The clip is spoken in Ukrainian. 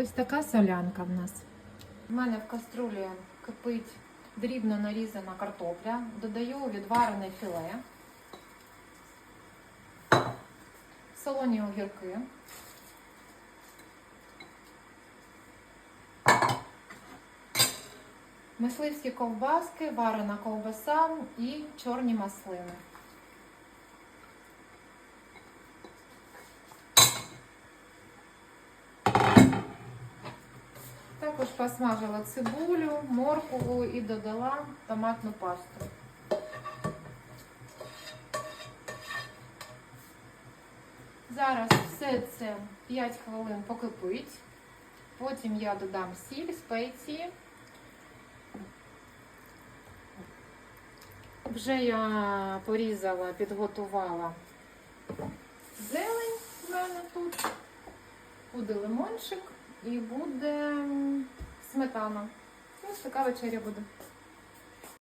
Ось така солянка в нас. У мене в каструлі кипить дрібно нарізана картопля. Додаю відварене філе, солоні огірки. Мисливські ковбаски, варена ковбаса і чорні маслини. Також посмажила цибулю, моркову і додала томатну пасту. Зараз все це 5 хвилин покипить. Потім я додам сіль, спеції. Вже я порізала, підготувала зелень в мене тут. Буде лимончик і буде сметана. Ось така вечеря буде.